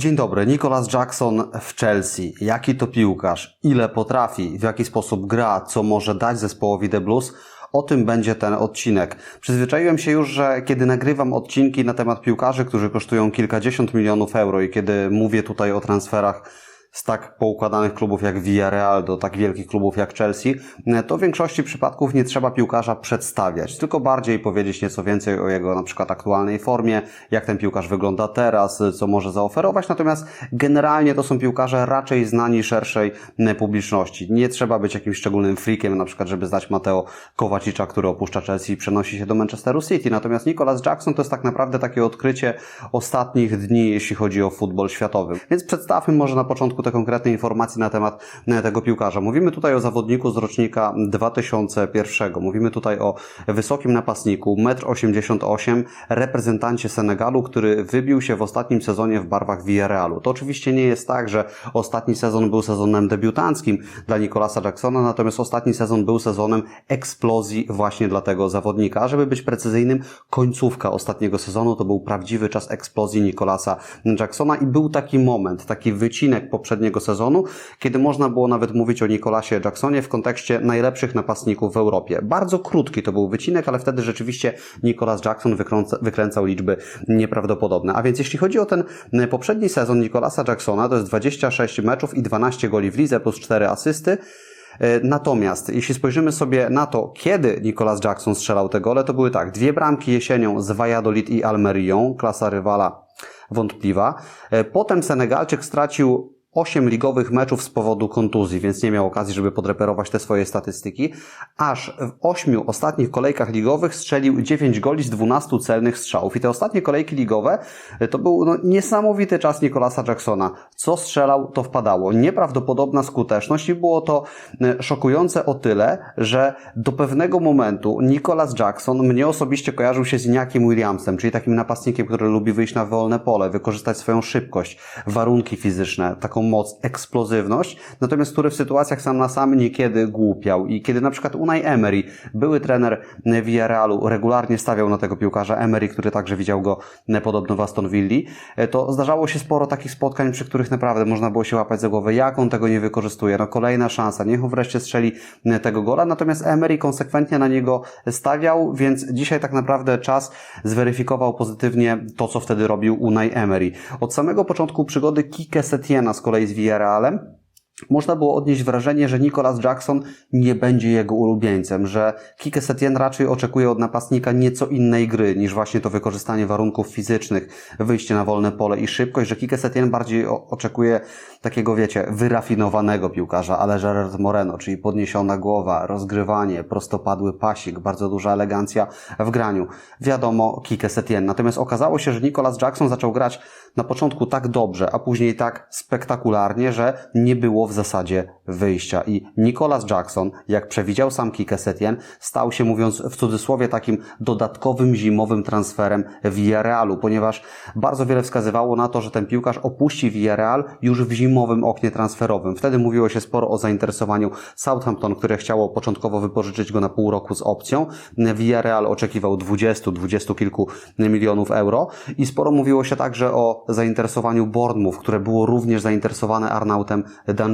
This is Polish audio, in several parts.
Dzień dobry, Nicholas Jackson w Chelsea. Jaki to piłkarz? Ile potrafi? W jaki sposób gra? Co może dać zespołowi The Blues? O tym będzie ten odcinek. Przyzwyczaiłem się już, że kiedy nagrywam odcinki na temat piłkarzy, którzy kosztują kilkadziesiąt milionów euro i kiedy mówię tutaj o transferach z tak poukładanych klubów jak Villarreal do tak wielkich klubów jak Chelsea, to w większości przypadków nie trzeba piłkarza przedstawiać, tylko bardziej powiedzieć nieco więcej o jego na przykład aktualnej formie, jak ten piłkarz wygląda teraz, co może zaoferować, natomiast generalnie to są piłkarze raczej znani szerszej publiczności. Nie trzeba być jakimś szczególnym freakiem, na przykład, żeby znać Mateo Kowacicza, który opuszcza Chelsea i przenosi się do Manchesteru City, natomiast Nicolas Jackson to jest tak naprawdę takie odkrycie ostatnich dni, jeśli chodzi o futbol światowy. Więc przedstawmy może na początku te konkretne informacje na temat e, tego piłkarza. Mówimy tutaj o zawodniku z rocznika 2001. Mówimy tutaj o wysokim napastniku, 1,88 m, reprezentancie Senegalu, który wybił się w ostatnim sezonie w barwach Villarrealu. To oczywiście nie jest tak, że ostatni sezon był sezonem debiutanckim dla Nicolasa Jacksona, natomiast ostatni sezon był sezonem eksplozji właśnie dla tego zawodnika. A żeby być precyzyjnym, końcówka ostatniego sezonu to był prawdziwy czas eksplozji Nicolasa Jacksona i był taki moment, taki wycinek poprzedniego poprzedniego sezonu, kiedy można było nawet mówić o Nikolasie Jacksonie w kontekście najlepszych napastników w Europie. Bardzo krótki to był wycinek, ale wtedy rzeczywiście Nicolas Jackson wykręca, wykręcał liczby nieprawdopodobne. A więc jeśli chodzi o ten poprzedni sezon Nicolasa Jacksona, to jest 26 meczów i 12 goli w lidze plus 4 asysty. Natomiast jeśli spojrzymy sobie na to, kiedy Nicolas Jackson strzelał te gole, to były tak, dwie bramki jesienią z Valladolid i Almerią, klasa rywala wątpliwa. Potem Senegalczyk stracił 8 ligowych meczów z powodu kontuzji, więc nie miał okazji, żeby podreperować te swoje statystyki. Aż w 8 ostatnich kolejkach ligowych strzelił 9 goli z 12 celnych strzałów. I te ostatnie kolejki ligowe e, to był no, niesamowity czas Nicolasa Jacksona. Co strzelał, to wpadało. Nieprawdopodobna skuteczność i było to e, szokujące o tyle, że do pewnego momentu Nicolas Jackson mnie osobiście kojarzył się z Iniakiem Williamsem, czyli takim napastnikiem, który lubi wyjść na wolne pole, wykorzystać swoją szybkość, warunki fizyczne, taką moc, eksplozywność, natomiast który w sytuacjach sam na sam niekiedy głupiał. I kiedy na przykład Unai Emery, były trener Villarrealu, regularnie stawiał na tego piłkarza Emery, który także widział go podobno w Aston Villa, to zdarzało się sporo takich spotkań, przy których naprawdę można było się łapać za głowę, jak on tego nie wykorzystuje. No kolejna szansa, niech on wreszcie strzeli tego gola, natomiast Emery konsekwentnie na niego stawiał, więc dzisiaj tak naprawdę czas zweryfikował pozytywnie to, co wtedy robił Unai Emery. Od samego początku przygody Kike Setiena z kolei z Villarrealem można było odnieść wrażenie, że Nicolas Jackson nie będzie jego ulubieńcem, że Kike Setien raczej oczekuje od napastnika nieco innej gry niż właśnie to wykorzystanie warunków fizycznych, wyjście na wolne pole i szybkość, że Kike Setien bardziej oczekuje takiego, wiecie, wyrafinowanego piłkarza, ale Gerard Moreno, czyli podniesiona głowa, rozgrywanie, prostopadły pasik, bardzo duża elegancja w graniu. Wiadomo, Kike Setien. Natomiast okazało się, że Nicolas Jackson zaczął grać na początku tak dobrze, a później tak spektakularnie, że nie było w zasadzie wyjścia. I Nicolas Jackson, jak przewidział sam Kike Setien, stał się, mówiąc w cudzysłowie, takim dodatkowym zimowym transferem Villarrealu, ponieważ bardzo wiele wskazywało na to, że ten piłkarz opuści Villarreal już w zimowym oknie transferowym. Wtedy mówiło się sporo o zainteresowaniu Southampton, które chciało początkowo wypożyczyć go na pół roku z opcją. Villarreal oczekiwał 20, 20 kilku milionów euro i sporo mówiło się także o zainteresowaniu Bournemouth, które było również zainteresowane Arnautem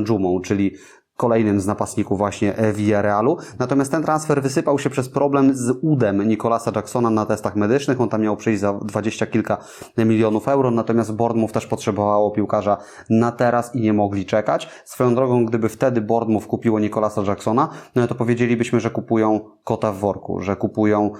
Danjumą, czyli kolejnym z napastników właśnie Villarrealu. Natomiast ten transfer wysypał się przez problem z udem Nicolasa Jacksona na testach medycznych. On tam miał przyjść za dwadzieścia kilka milionów euro, natomiast Bournemouth też potrzebowało piłkarza na teraz i nie mogli czekać. Swoją drogą, gdyby wtedy Bournemouth kupiło Nicolasa Jacksona, no to powiedzielibyśmy, że kupują kota w worku, że kupują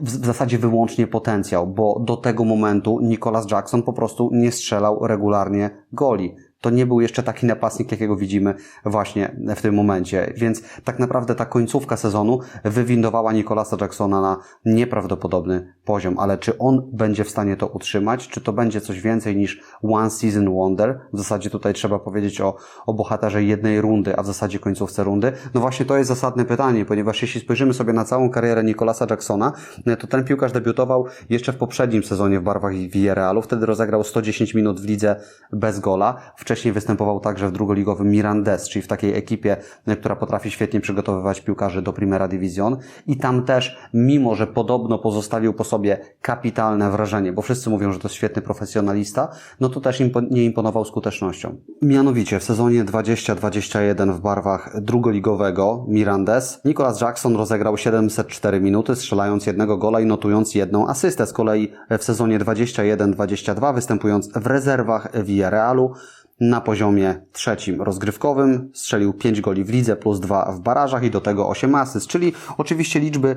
w zasadzie wyłącznie potencjał, bo do tego momentu Nicholas Jackson po prostu nie strzelał regularnie goli to nie był jeszcze taki napastnik, jakiego widzimy właśnie w tym momencie. Więc tak naprawdę ta końcówka sezonu wywindowała Nicolasa Jacksona na nieprawdopodobny poziom. Ale czy on będzie w stanie to utrzymać? Czy to będzie coś więcej niż one season wonder? W zasadzie tutaj trzeba powiedzieć o, o bohaterze jednej rundy, a w zasadzie końcówce rundy. No właśnie to jest zasadne pytanie, ponieważ jeśli spojrzymy sobie na całą karierę Nicolasa Jacksona, to ten piłkarz debiutował jeszcze w poprzednim sezonie w barwach Villarrealu. Wtedy rozegrał 110 minut w lidze bez gola. W Wcześniej występował także w drugoligowym Mirandes, czyli w takiej ekipie, e, która potrafi świetnie przygotowywać piłkarzy do Primera Division. I tam też, mimo że podobno pozostawił po sobie kapitalne wrażenie, bo wszyscy mówią, że to jest świetny profesjonalista, no to też impo- nie imponował skutecznością. Mianowicie w sezonie 2021 w barwach drugoligowego Mirandes Nicolas Jackson rozegrał 704 minuty, strzelając jednego gola i notując jedną asystę. Z kolei w sezonie 21-22 występując w rezerwach Villarrealu na poziomie trzecim rozgrywkowym. Strzelił 5 goli w lidze plus 2 w barażach i do tego 8 asyst, czyli oczywiście liczby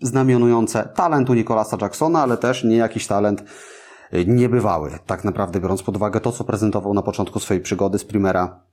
znamionujące talentu Nicolasa Jacksona, ale też nie jakiś talent y, niebywały, tak naprawdę biorąc pod uwagę to, co prezentował na początku swojej przygody z Primera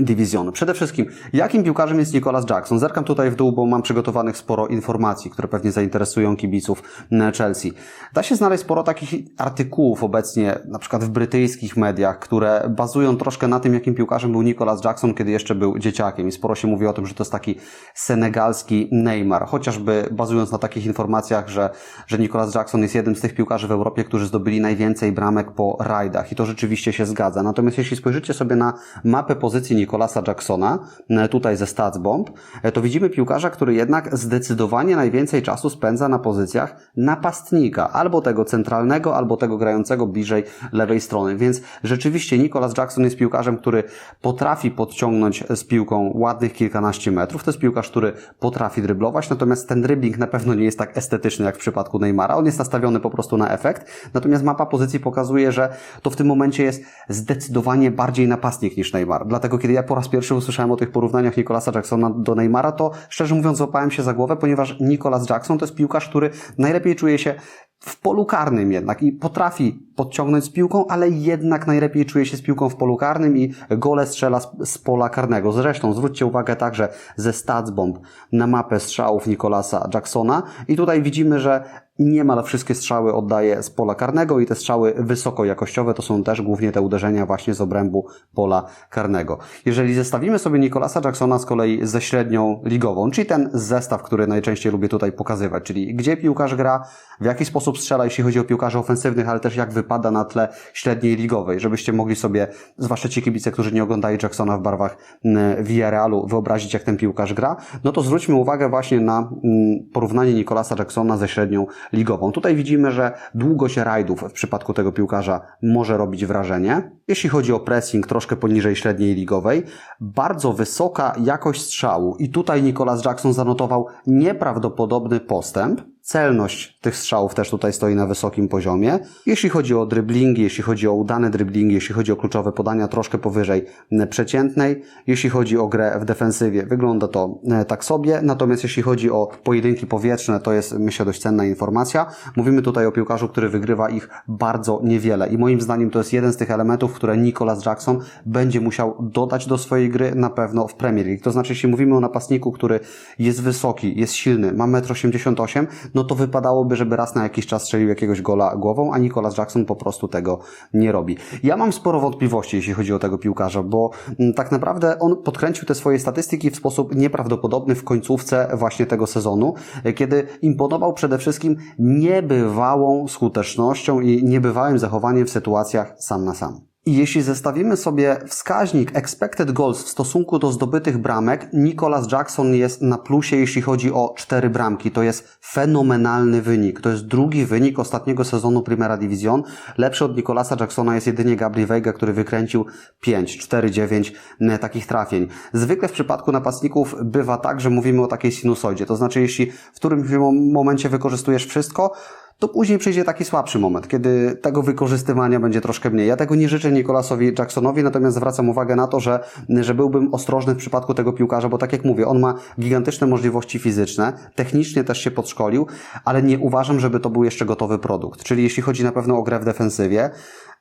dywizjonu. Przede wszystkim, jakim piłkarzem jest Nicolas Jackson? Zerkam tutaj w dół, bo mam przygotowanych sporo informacji, które pewnie zainteresują kibiców e, Chelsea. Da się znaleźć sporo takich artykułów obecnie, na przykład w brytyjskich mediach, które bazują troszkę na tym, jakim piłkarzem był Nicolas Jackson, kiedy jeszcze był dzieciakiem. I sporo się mówi o tym, że to jest taki senegalski Neymar, chociażby bazując na takich informacjach, że, że Nicolas Jackson jest jednym z tych piłkarzy w Europie, którzy zdobyli najwięcej bramek po rajdach. I to rzeczywiście się zgadza. Natomiast jeśli spojrzycie sobie na mapę pozycji Nicolasa Jacksona, e, tutaj ze StatsBomb, e, to widzimy piłkarza, który jednak zdecydowanie najwięcej czasu spędza na pozycjach napastnika, albo tego centralnego, albo tego grającego bliżej lewej strony. Więc rzeczywiście Nicolas Jackson jest piłkarzem, który potrafi podciągnąć z piłką ładnych kilkanaście metrów. To jest piłkarz, który potrafi dryblować, natomiast ten dribbling na pewno nie jest tak estetyczny jak w przypadku Neymara. On jest nastawiony po prostu na efekt, natomiast mapa pozycji pokazuje, że to w tym momencie jest zdecydowanie bardziej napastnik niż Neymar. Dlatego kiedy ja po raz pierwszy usłyszałem o tych porównaniach Nicolasa Jacksona do Neymara, to szczerze mówiąc złapałem się za głowę, ponieważ Nicolas Jackson to jest piłkarz, który najlepiej czuje się w polu karnym jednak i potrafi podciągnąć z piłką, ale jednak najlepiej czuje się z piłką w polu karnym i gole strzela z, z pola karnego. Zresztą zwróćcie uwagę także ze StatsBomb na mapę strzałów Nicolasa Jacksona i tutaj widzimy, że niemal wszystkie strzały oddaje z pola karnego i te strzały wysokojakościowe to są też głównie te uderzenia właśnie z obrębu pola karnego. Jeżeli zestawimy sobie Nicolasa Jacksona z kolei ze średnią ligową, czyli ten zestaw, który najczęściej lubię tutaj pokazywać, czyli gdzie piłkarz gra, w jaki sposób strzela, jeśli chodzi o piłkarzy ofensywnych, ale też jak wypada na tle średniej ligowej, żebyście mogli sobie, zwłaszcza ci kibice, którzy nie oglądają Jacksona w barwach mm, Villarrealu, wyobrazić jak ten piłkarz gra, no to zwróćmy uwagę właśnie na mm, porównanie Nicolasa Jacksona ze średnią ligową. Tutaj widzimy, że długość rajdów w przypadku tego piłkarza może robić wrażenie. Jeśli chodzi o pressing troszkę poniżej średniej ligowej, bardzo wysoka jakość strzału i tutaj Nicolas Jackson zanotował nieprawdopodobny postęp. Celność tych strzałów też tutaj stoi na wysokim poziomie. Jeśli chodzi o dryblingi, jeśli chodzi o udane dryblingi, jeśli chodzi o kluczowe podania, troszkę powyżej przeciętnej. Jeśli chodzi o grę w defensywie, wygląda to e, tak sobie. Natomiast jeśli chodzi o pojedynki powietrzne, to jest myślę dość cenna informacja. Mówimy tutaj o piłkarzu, który wygrywa ich bardzo niewiele i moim zdaniem to jest jeden z tych elementów, które Nicolas Jackson będzie musiał dodać do swojej gry na pewno w Premier League. To znaczy, jeśli mówimy o napastniku, który jest wysoki, jest silny, ma 1,88 m, no to wypadałoby, żeby raz na jakiś czas strzelił jakiegoś gola głową, a Nicolas Jackson po prostu tego nie robi. Ja mam sporo wątpliwości, jeśli chodzi o tego piłkarza, bo mm, tak naprawdę on podkręcił te swoje statystyki w sposób nieprawdopodobny w końcówce właśnie tego sezonu, e, kiedy imponował przede wszystkim niebywałą skutecznością i niebywałym zachowaniem w sytuacjach sam na sam. I jeśli zestawimy sobie wskaźnik expected goals w stosunku do zdobytych bramek, Nicolas Jackson jest na plusie, jeśli chodzi o cztery bramki. To jest fenomenalny wynik. To jest drugi wynik ostatniego sezonu Primera Division. Lepszy od Nicolasa Jacksona jest jedynie Gabriel Veiga, który wykręcił 5, 4, 9 takich trafień. Zwykle w przypadku napastników bywa tak, że mówimy o takiej sinusoidzie. To znaczy, jeśli w którymś momencie wykorzystujesz wszystko, to później przyjdzie taki słabszy moment, kiedy tego wykorzystywania będzie troszkę mniej. Ja tego nie życzę Nicolasowi Jacksonowi, natomiast zwracam uwagę na to, że, że byłbym ostrożny w przypadku tego piłkarza, bo tak jak mówię, on ma gigantyczne możliwości fizyczne, technicznie też się podszkolił, ale nie uważam, żeby to był jeszcze gotowy produkt. Czyli jeśli chodzi na pewno o grę w defensywie,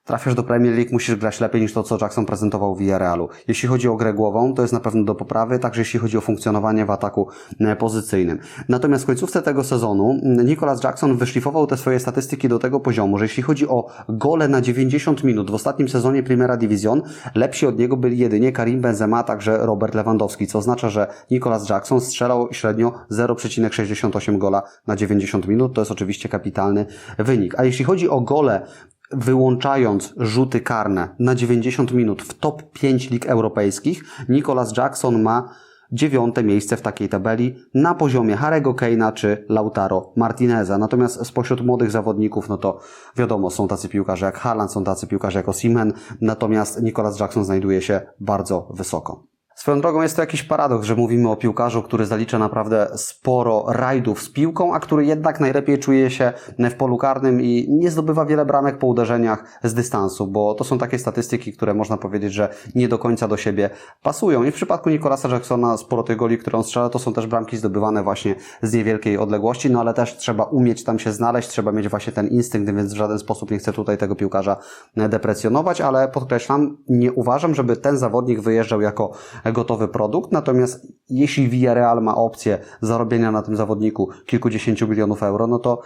trafiasz do Premier League, musisz grać lepiej niż to, co Jackson prezentował w Villarrealu. Jeśli chodzi o grę głową, to jest na pewno do poprawy, także jeśli chodzi o funkcjonowanie w ataku e, pozycyjnym. Natomiast w końcówce tego sezonu Nicolas Jackson wyszlifował te swoje statystyki do tego poziomu, że jeśli chodzi o gole na 90 minut w ostatnim sezonie Primera Division, lepsi od niego byli jedynie Karim Benzema, także Robert Lewandowski, co oznacza, że Nicolas Jackson strzelał średnio 0,68 gola na 90 minut. To jest oczywiście kapitalny wynik. A jeśli chodzi o gole wyłączając rzuty karne na 90 minut w top 5 lig europejskich, Nicholas Jackson ma dziewiąte miejsce w takiej tabeli na poziomie Harego Keina czy Lautaro Martineza. Natomiast spośród młodych zawodników, no to wiadomo, są tacy piłkarze jak Haaland, są tacy piłkarze jak Osimhen, natomiast Nicholas Jackson znajduje się bardzo wysoko. Swoją drogą jest to jakiś paradoks, że mówimy o piłkarzu, który zalicza naprawdę sporo rajdów z piłką, a który jednak najlepiej czuje się w polu karnym i nie zdobywa wiele bramek po uderzeniach z dystansu, bo to są takie statystyki, które można powiedzieć, że nie do końca do siebie pasują. I w przypadku Nicolasa Jacksona sporo tych goli, które on strzela, to są też bramki zdobywane właśnie z niewielkiej odległości, no ale też trzeba umieć tam się znaleźć, trzeba mieć właśnie ten instynkt, więc w żaden sposób nie chcę tutaj tego piłkarza deprecjonować, ale podkreślam, nie uważam, żeby ten zawodnik wyjeżdżał jako gotowy produkt, natomiast jeśli Villarreal ma opcję zarobienia na tym zawodniku kilkudziesięciu milionów euro, no to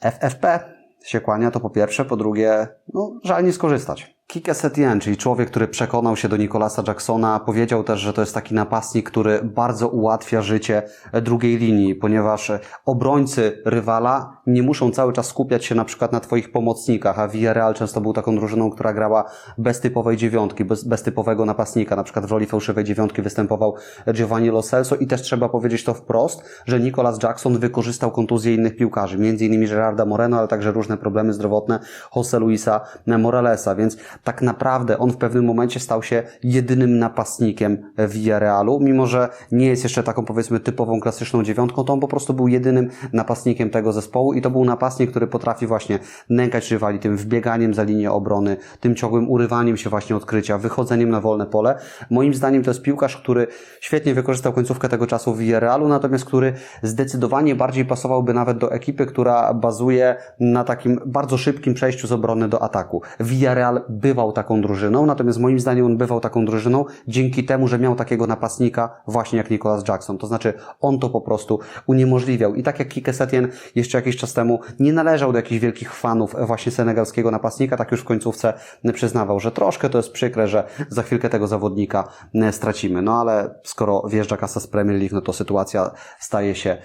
FFP się kłania, to po pierwsze, po drugie, no, żal nie skorzystać. Kike Setien, czyli człowiek, który przekonał się do Nicolasa Jacksona, powiedział też, że to jest taki napastnik, który bardzo ułatwia życie drugiej linii, ponieważ obrońcy rywala nie muszą cały czas skupiać się na przykład na Twoich pomocnikach, a Villarreal często był taką drużyną, która grała bez typowej dziewiątki, bez, bez typowego napastnika. Na przykład w roli fałszywej dziewiątki występował Giovanni Lo Celso i też trzeba powiedzieć to wprost, że Nicolas Jackson wykorzystał kontuzję innych piłkarzy, między innymi Gerarda Moreno, ale także różne problemy zdrowotne Jose Luisa Moralesa, więc tak naprawdę on w pewnym momencie stał się jedynym napastnikiem Villarrealu, mimo że nie jest jeszcze taką powiedzmy typową klasyczną dziewiątką, to on po prostu był jedynym napastnikiem tego zespołu i to był napastnik, który potrafi właśnie nękać rywali tym wbieganiem za linię obrony, tym ciągłym urywaniem się właśnie odkrycia, wychodzeniem na wolne pole. Moim zdaniem to jest piłkarz, który świetnie wykorzystał końcówkę tego czasu w Villarrealu, natomiast który zdecydowanie bardziej pasowałby nawet do ekipy, która bazuje na takim bardzo szybkim przejściu z obrony do ataku. Villarreal bywał taką drużyną, natomiast moim zdaniem on bywał taką drużyną dzięki temu, że miał takiego napastnika właśnie jak Nicolas Jackson. To znaczy on to po prostu uniemożliwiał. I tak jak Kike Setien jeszcze jakiś czas temu nie należał do jakichś wielkich fanów właśnie senegalskiego napastnika, tak już w końcówce przyznawał, że troszkę to jest przykre, że za chwilkę tego zawodnika stracimy. No ale skoro wjeżdża kasa z Premier League, no to sytuacja staje się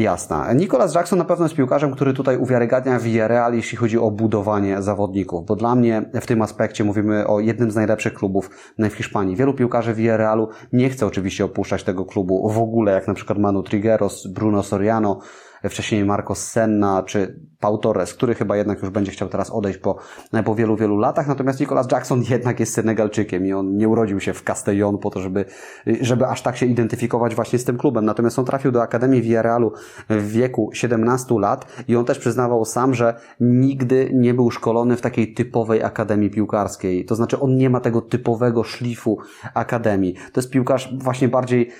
jasna. Nicolas Jackson na pewno jest piłkarzem, który tutaj uwiarygadnia Villarreal, jeśli chodzi o budowanie zawodników, bo dla mnie w tym aspekcie mówimy o jednym z najlepszych klubów w Hiszpanii. Wielu piłkarzy Villarrealu nie chce oczywiście opuszczać tego klubu w ogóle, jak na przykład Manu Trigueros, Bruno Soriano, wcześniej Marcos Senna czy Pau Torres, który chyba jednak już będzie chciał teraz odejść po, po wielu, wielu latach. Natomiast Nicolas Jackson jednak jest Senegalczykiem i on nie urodził się w Castellon po to, żeby, żeby aż tak się identyfikować właśnie z tym klubem. Natomiast on trafił do Akademii Villarrealu w wieku 17 lat i on też przyznawał sam, że nigdy nie był szkolony w takiej typowej akademii piłkarskiej. To znaczy on nie ma tego typowego szlifu akademii. To jest piłkarz właśnie bardziej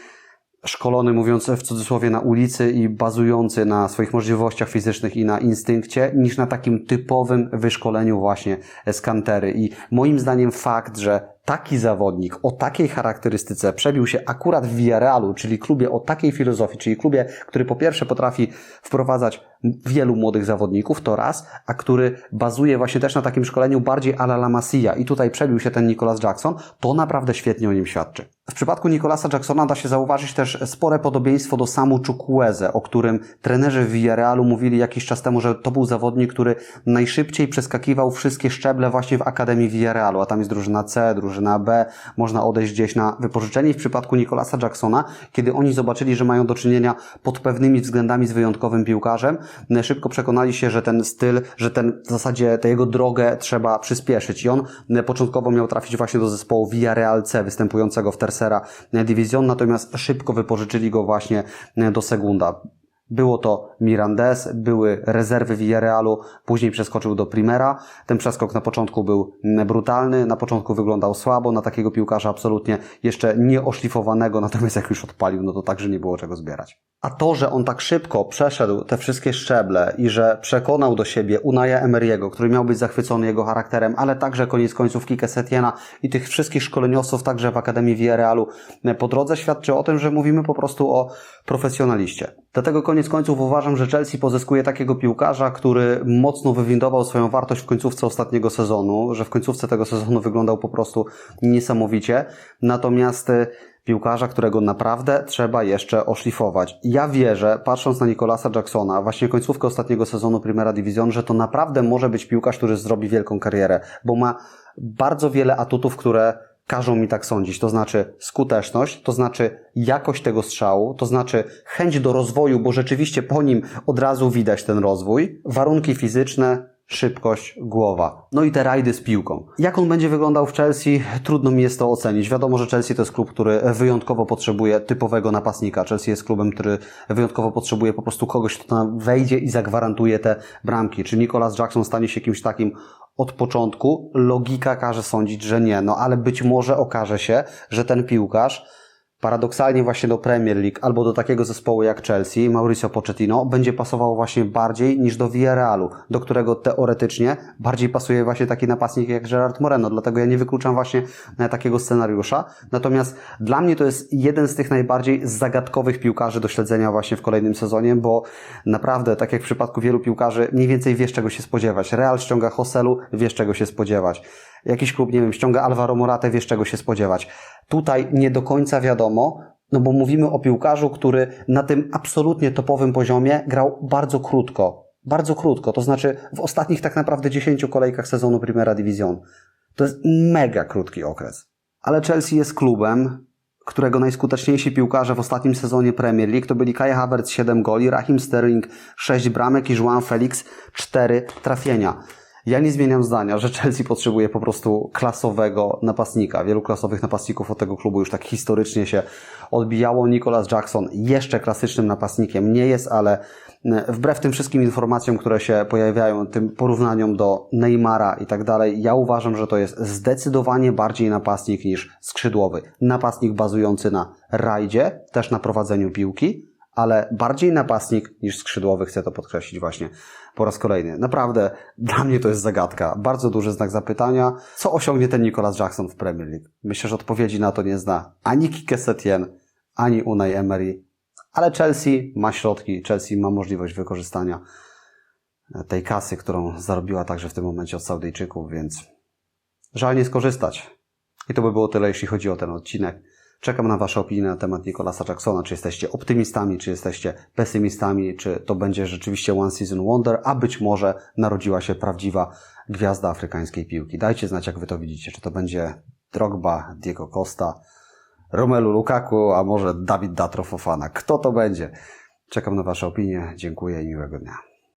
szkolony, mówiąc w cudzysłowie, na ulicy i bazujący na swoich możliwościach fizycznych i na instynkcie, niż na takim typowym wyszkoleniu właśnie z kantery. I moim zdaniem fakt, że taki zawodnik o takiej charakterystyce przebił się akurat w Villarrealu, czyli klubie o takiej filozofii, czyli klubie, który po pierwsze potrafi wprowadzać wielu młodych zawodników, to raz, a który bazuje właśnie też na takim szkoleniu bardziej a la Masia i tutaj przebił się ten Nicolas Jackson, to naprawdę świetnie o nim świadczy. W przypadku Nicolasa Jacksona da się zauważyć też spore podobieństwo do Samu Chukwueze, o którym trenerzy w Villarrealu mówili jakiś czas temu, że to był zawodnik, który najszybciej przeskakiwał wszystkie szczeble właśnie w Akademii Villarrealu, a tam jest drużyna C, drużyna B, można odejść gdzieś na wypożyczenie. W przypadku Nicolasa Jacksona, kiedy oni zobaczyli, że mają do czynienia pod pewnymi względami z wyjątkowym piłkarzem, szybko przekonali się, że ten styl, że ten w zasadzie tę jego drogę trzeba przyspieszyć i on początkowo miał trafić właśnie do zespołu Villarreal C, występującego w Tercera Division, natomiast szybko wypożyczyli go właśnie do Segunda. Było to Mirandes, były rezerwy Villarrealu, później przeskoczył do Primera. Ten przeskok na początku był brutalny, na początku wyglądał słabo, na takiego piłkarza absolutnie jeszcze nie oszlifowanego, natomiast jak już odpalił, no to także nie było czego zbierać. A to, że on tak szybko przeszedł te wszystkie szczeble i że przekonał do siebie Unaja Emery'ego, który miał być zachwycony jego charakterem, ale także koniec końców Kike Setiena i tych wszystkich szkoleniowców także w Akademii Villarrealu po drodze świadczy o tym, że mówimy po prostu o profesjonaliście. Dlatego koniec końców uważam, że Chelsea pozyskuje takiego piłkarza, który mocno wywindował swoją wartość w końcówce ostatniego sezonu, że w końcówce tego sezonu wyglądał po prostu niesamowicie. Natomiast Piłkarza, którego naprawdę trzeba jeszcze oszlifować. Ja wierzę, patrząc na Nicolasa Jacksona, właśnie końcówkę ostatniego sezonu Primera Division, że to naprawdę może być piłkarz, który zrobi wielką karierę, bo ma bardzo wiele atutów, które każą mi tak sądzić. To znaczy skuteczność, to znaczy jakość tego strzału, to znaczy chęć do rozwoju, bo rzeczywiście po nim od razu widać ten rozwój, warunki fizyczne, szybkość, głowa. No i te rajdy z piłką. Jak on będzie wyglądał w Chelsea, trudno mi jest to ocenić. Wiadomo, że Chelsea to jest klub, który wyjątkowo potrzebuje typowego napastnika. Chelsea jest klubem, który wyjątkowo potrzebuje po prostu kogoś, kto wejdzie i zagwarantuje te bramki. Czy Nicolas Jackson stanie się kimś takim od początku? Logika każe sądzić, że nie. No ale być może okaże się, że ten piłkarz paradoksalnie właśnie do Premier League albo do takiego zespołu jak Chelsea, Mauricio Pochettino, będzie pasował właśnie bardziej niż do Villarrealu, do którego teoretycznie bardziej pasuje właśnie taki napastnik jak Gerard Moreno, dlatego ja nie wykluczam właśnie e, takiego scenariusza. Natomiast dla mnie to jest jeden z tych najbardziej zagadkowych piłkarzy do śledzenia właśnie w kolejnym sezonie, bo naprawdę, tak jak w przypadku wielu piłkarzy, mniej więcej wiesz czego się spodziewać. Real ściąga Hoselu, wiesz czego się spodziewać. Jakiś klub, nie wiem, ściąga Alvaro Moratę, wiesz czego się spodziewać. Tutaj nie do końca wiadomo, no bo mówimy o piłkarzu, który na tym absolutnie topowym poziomie grał bardzo krótko. Bardzo krótko, to znaczy w ostatnich tak naprawdę 10 kolejkach sezonu Primera Division. To jest mega krótki okres. Ale Chelsea jest klubem, którego najskuteczniejsi piłkarze w ostatnim sezonie Premier League to byli Kai Havertz 7 goli, Raheem Sterling 6 bramek i João Felix 4 trafienia. Ja nie zmieniam zdania, że Chelsea potrzebuje po prostu klasowego napastnika. Wielu klasowych napastników od tego klubu już tak historycznie się odbijało. Nicolas Jackson jeszcze klasycznym napastnikiem nie jest, ale wbrew tym wszystkim informacjom, które się pojawiają, tym porównaniom do Neymara i tak dalej, ja uważam, że to jest zdecydowanie bardziej napastnik niż skrzydłowy. Napastnik bazujący na rajdzie, też na prowadzeniu piłki, ale bardziej napastnik niż skrzydłowy, chcę to podkreślić właśnie po raz kolejny. Naprawdę, dla mnie to jest zagadka. Bardzo duży znak zapytania. Co osiągnie ten Nicolas Jackson w Premier League? Myślę, że odpowiedzi na to nie zna ani Kike Setien, ani Unai Emery. Ale Chelsea ma środki, Chelsea ma możliwość wykorzystania tej kasy, którą zarobiła także w tym momencie od Saudyjczyków, więc żal nie skorzystać. I to by było tyle, jeśli chodzi o ten odcinek. Czekam na Wasze opinie na temat Nicolasa Jacksona. Czy jesteście optymistami, czy jesteście pesymistami, czy to będzie rzeczywiście One Season Wonder, a być może narodziła się prawdziwa gwiazda afrykańskiej piłki. Dajcie znać, jak Wy to widzicie. Czy to będzie Drogba, Diego Costa, Romelu Lukaku, a może Dawid Datro Fofana. Kto to będzie? Czekam na Wasze opinie. Dziękuję i miłego dnia.